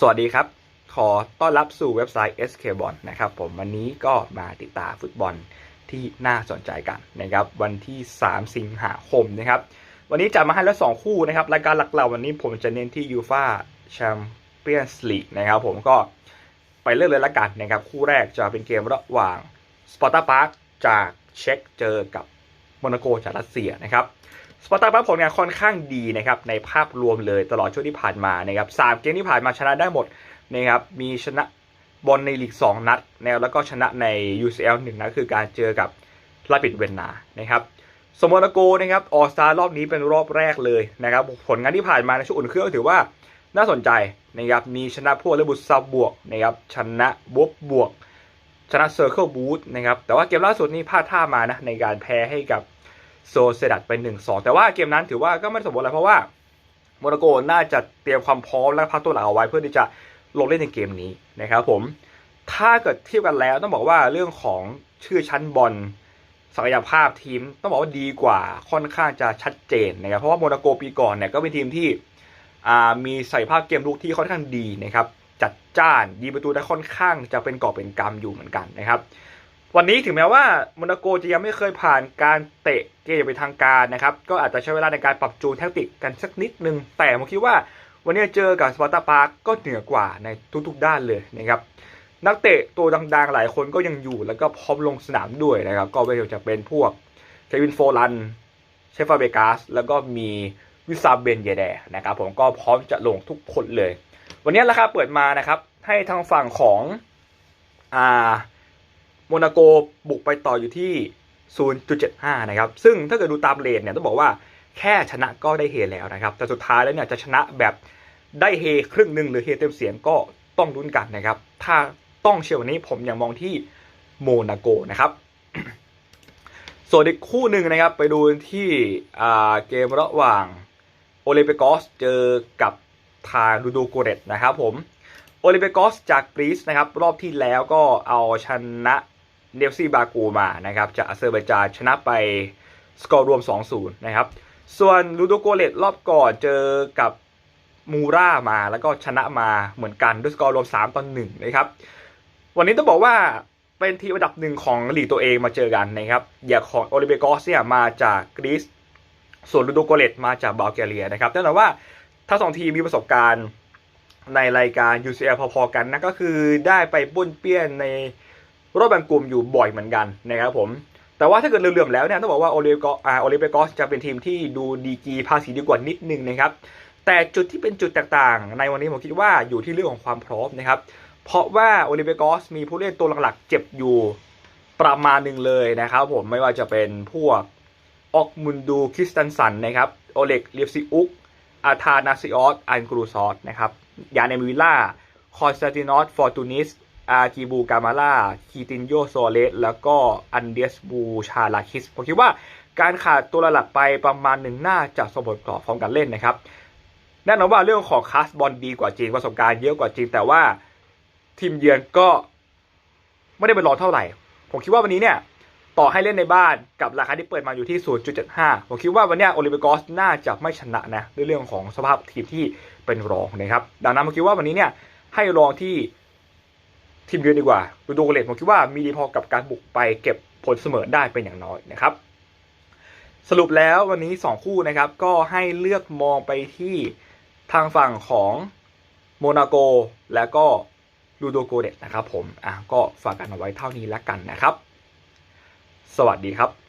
สวัสดีครับ ขอต้อนรับสู่เว็บไซต์ SK b o l นะครับผมวันนี้ก็มาติดตามฟุตบอลที่น่าสนใจกันนะครับวันที่ 3 สิงหาคมนะครับวันนี้จัดมาให้แล้ว 2 คู่นะครับรายการหลักเราวันนี้ผมจะเน้นที่ยูฟาแชมเปี้ยนส์ลีกนะครับผมก็ไปเลือกเลยละกันนะครับคู่แรกจะเป็นเกมระหว่างสปอร์ตาพาร์คจากเช็กเจอกับโมนาโกจากรัสเซียนะครับ สปาร์ตาบัฟผลงานค่อนข้างดีนะครับในภาพรวมเลยตลอดช่วงที่ผ่านมานะครับสามเกมที่ผ่านมาชนะได้หมดนะครับมีชนะบอลในลีก 2 นัดนะแล้วก็ชนะใน UCL 1นัดคือการเจอกับลาปิดเวนนานะครับสโมนาโกนะครับออสตารอบนี้เป็นรอบแรกเลยนะครับผลงานที่ผ่านมาในช่วงอุ่นเครื่องถือว่าน่าสนใจนะครับมีชนะพวกเลบุตซับบวกนะครับชนะบุบบวก ชนะเซอร์เคิลบูธนะครับแต่ว่าเกมล่าสุดนี่พลาดท่ามานะในการแพ้ให้กับ โซเซดัตไป 1-2 แต่ว่าเกมนั้นถือว่าก็ไม่สมบูรณ์อะไรเพราะว่าโมนาโกน่าจะเตรียมความพร้อมและพักตัวหลักเอาไว้เพื่อที่จะลงเล่นในเกมนี้นะครับผมถ้าเกิดเทียบกันแล้วต้องบอกว่าเรื่องของชื่อชั้นบอลศักยภาพทีมต้องบอกว่าดีกว่าค่อนข้างจะชัดเจนนะครับเพราะว่าโมนาโกปีก่อนเนี่ยก็เป็นทีมที่มีศักยภาพเกมลุกที่ค่อนข้างดีนะครับจัดจ้านยิงประตูได้ค่อนข้างจะเป็นกอบเป็นกำอยู่เหมือนกันนะครับ วันนี้ถึงแม้ว่าโมนาโกจะยังไม่เคยผ่านการเตะเกมอย่างเป็นทางการนะครับ ก็อาจจะใช้เวลาในการปรับจูนแทคติกกันสักนิดนึง แต่ผมคิดว่าวันนี้เจอกับสปาร์ตาปาร์กก็เหนือกว่าในทุกๆด้านเลยนะครับนักเตะตัวดังๆ หลายคนก็ยังอยู่แล้วก็พร้อมลงสนามด้วยนะครับ ก็ไม่ว่าจะเป็นพวกเควินโฟลันเชฟาเบกาสแล้วก็มีวิซาเบนเยเดนะครับผมก็พร้อมจะลงทุกคนเลย วันนี้ราคาเปิดมานะครับ ให้ทางฝั่งของอ่า โมนาโกบุกไปต่ออยู่ที่ 0.75 นะครับ ซึ่งถ้าเกิดดูตามเลนเนี่ยต้องบอกว่าแค่ชนะก็ได้เฮแล้วนะครับ แต่สุดท้ายแล้วเนี่ยจะชนะแบบได้เฮครึ่งหนึ่งหรือเฮเต็มเสียงก็ต้องลุ้นกันนะครับ ถ้าต้องเชียร์วันนี้ผมยังมองที่โมนาโกนะครับ ส่วนอีกคู่หนึ่งนะครับ ไปดูที่เกมระหว่างโอเลเปกอสเจอกับทางดูโดโกเรตนะครับผมโอลิเปกอสจากกรีซนะครับ รอบที่แล้วก็เอาชนะ เนฟซี่บากูมานะครับจากอาเซอร์ไบจานชนะไปสกอร์รวม 2-0 นะครับ ส่วนลูโดโกเลตรอบก่อนเจอกับมูรามาแล้วก็ชนะมาเหมือนกันด้วยสกอร์รวม 3ต่อ1นะครับ วันนี้ต้องบอกว่าเป็นทีมอันดับหนึ่งของลีกตัวเองมาเจอกันนะครับ อย่างของโอลิเปกอสเนี่ยมาจากกรีซส่วนลูโดโกเลตมาจากบัลแกเรียนะครับแน่นอนว่าถ้าสองทีมมีประสบการณ์ในรายการ UCL พอๆกันนะก็คือได้ไปปุ้นเปี้ยนใน รอบแบ่งกลุ่มอยู่บ่อยเหมือนกันนะครับผม แต่ว่าถ้าเกิดเรื่อมๆแล้วเนี่ยต้องบอกว่าโอลิเปกอาโอลิเปกอสจะเป็นทีมที่ดูดีกรีภาษีดีกว่านิดนึงนะครับ แต่จุดที่เป็นจุดแตกต่างในวันนี้ผมคิดว่าอยู่ที่เรื่องของความพร้อมนะครับ เพราะว่าโอลิเปกอสมีผู้เล่นตัวหลักๆ เจ็บอยู่ประมาณหนึ่งเลยนะครับผมไม่ว่าจะเป็นพวกออกมุนดูคริสตันสันนะครับโอเล็กเลียฟซิอุกอาธานาซิออสอันกรูซอสนะครับยาเนมิล่าคอนสแตนตินอสฟอร์ตูนิส อาร์กิบูกามาล่าคีตินโยโซเลสแล้วก็อันเดียสบูชาลาคิสผมคิดว่าการขาดตัวหลักไปประมาณหนึ่งน่าจะสมบทกรอบฟอร์มการเล่นนะครับแน่นอนว่าเรื่องของคาสบอลดีกว่าจริงประสบการณ์เยอะกว่าจริงแต่ว่าทีมเยือนก็ไม่ได้เป็นรองเท่าไหร่ ผมคิดว่าวันนี้เนี่ยต่อให้เล่นในบ้านกับราคาที่เปิดมาอยู่ที่ 0.75 ผมคิดว่าวันนี้โอลิเปกอสน่าจะไม่ชนะนะด้วยเรื่องของสภาพทีมที่เป็นรองนะครับ ดังนั้นผมคิดว่าวันนี้เนี่ยให้รองที่ ทีมเยือนดีกว่าดูโดเลตผมคิดว่ามีดีพอกับการบุกไปเก็บผลเสมอได้เป็นอย่างน้อยนะครับ สรุปแล้ววันนี้ 2 คู่นะครับก็ให้เลือกมองไปที่ทางฝั่งของโมนาโกและก็ลูโดโกเดตนะครับผมอะก็ฝากกันเอาไว้เท่านี้แล้วกันนะครับ สวัสดีครับ